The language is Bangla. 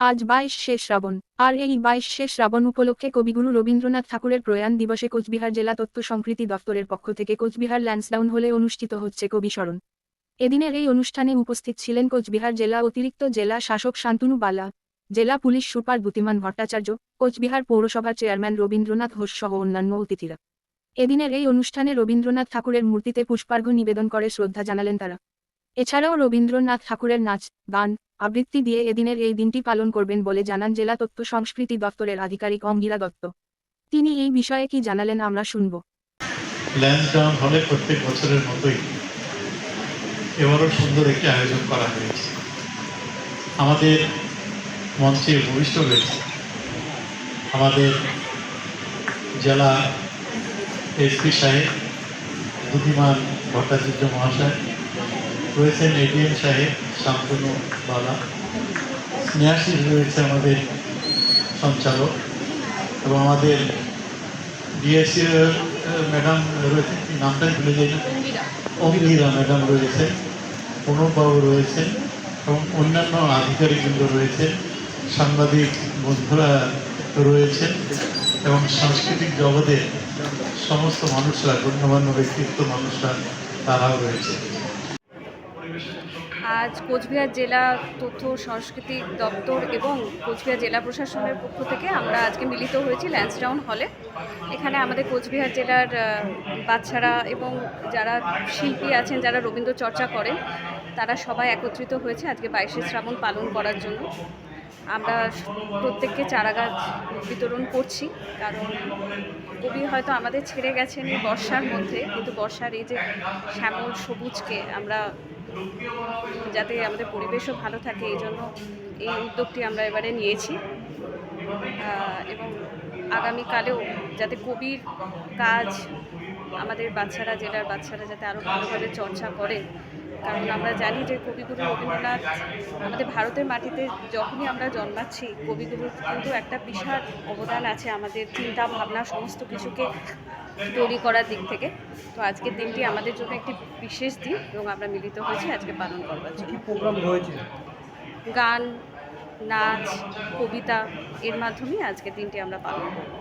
আজ বাইশ শেষ শ্রাবণ, আর এই বাইশ শেষ শ্রাবণ উপলক্ষে কবিগুরু রবীন্দ্রনাথ ঠাকুরের প্রয়াণ দিবসে কোচবিহার জেলা তথ্য সংস্কৃতি দপ্তরের পক্ষ থেকে কোচবিহার ল্যান্সডাউন হলে অনুষ্ঠিত হচ্ছে কবি স্মরণ এদিনের এই অনুষ্ঠানে উপস্থিত ছিলেন কোচবিহার জেলা অতিরিক্ত জেলা শাসক শান্তনু বালা, জেলা পুলিশ সুপার বুতিমান ভট্টাচার্য, কোচবিহার পৌরসভার চেয়ারম্যান রবীন্দ্রনাথ ঘোষ সহ অন্যান্য অতিথিরা। এদিনের এই অনুষ্ঠানে রবীন্দ্রনাথ ঠাকুরের মূর্তিতে পুষ্পার্ঘ্য নিবেদন করে শ্রদ্ধা জানালেন তারা। এছাড়াও রবীন্দ্রনাথ ঠাকুরের নাচ, গান আবৃত্তি দিয়ে এদিনের এই দিনটি পালন করবেন বলে জানান জেলা তথ্য সংস্কৃতি দপ্তরের আধিকারিক অঙ্গিরা দত্ত। তিনি এই বিষয়ে কি জানালেন আমরা শুনব। হলে প্রত্যেক বছরের মতোই এবারও সুন্দর একটি আয়োজন করা হয়েছে। আমাদের মঞ্চে ভূমিষ্ঠ রয়েছে আমাদের জেলা এসপি সাহেব বুদ্ধিমান ভট্টাচার্য মহাশয় রয়েছেন এডিএম সাহেব শান্তনু বালা। স্নেহাশিস রয়েছে আমাদের সঞ্চালক এবং আমাদের ডিএসসি ম্যাডাম রয়েছেন কি নামটাই ভুলে যাই না অঙ্গিরা ম্যাডাম রয়েছে প্রণববাবু রয়েছেন এবং অন্যান্য আধিকারিকবৃন্দ রয়েছে সাংবাদিক বন্ধুরা রয়েছেন এবং সাংস্কৃতিক জগতের সমস্ত মানুষরা গণ্যমান্য ব্যক্তিত্ব মানুষরা তারাও রয়েছে আজ কোচবিহার জেলা তথ্য সংস্কৃতি দপ্তর এবং কোচবিহার জেলা প্রশাসনের পক্ষ থেকে আমরা আজকে মিলিত হয়েছি ল্যান্সডাউন হলে। এখানে আমাদের কোচবিহার জেলার বাচ্চারা এবং যারা শিল্পী আছেন, যারা রবীন্দ্র চর্চা করেন, তারা সবাই একত্রিত হয়েছে আজকে বাইশে শ্রাবণ পালন করার জন্য। আমরা প্রত্যেককে চারা গাছ বিতরণ করছি, কারণ কবি হয়তো আমাদের ছেড়ে গেছেন এই বর্ষার মধ্যে, কিন্তু বর্ষার এই যে শ্যামল সবুজকে আমরা যাতে আমাদের পরিবেশও ভালো থাকে এই জন্য এই উদ্যোগটি আমরা এবারে নিয়েছি। এবং আগামীকালেও যাতে কবির কাজ আমাদের বাচ্চারা জেলার বাচ্চারা যাতে আরও ভালোভাবে চর্চা করে। কারণ আমরা জানি যে কবিগুরু রবীন্দ্রনাথ আমাদের ভারতের মাটিতে যখনই আমরা জন্মাচ্ছি কবিগুরুর কিন্তু একটা বিশাল অবদান আছে আমাদের চিন্তা ভাবনা সমস্ত কিছুকে তৈরি করার দিক থেকে। তো আজকের দিনটি আমাদের জন্য একটি বিশেষ দিন এবং আমরা মিলিত হয়েছি আজকে পালন করবার জন্য। গান নাচ কবিতা এর মাধ্যমে আজকের দিনটি আমরা পালন করব।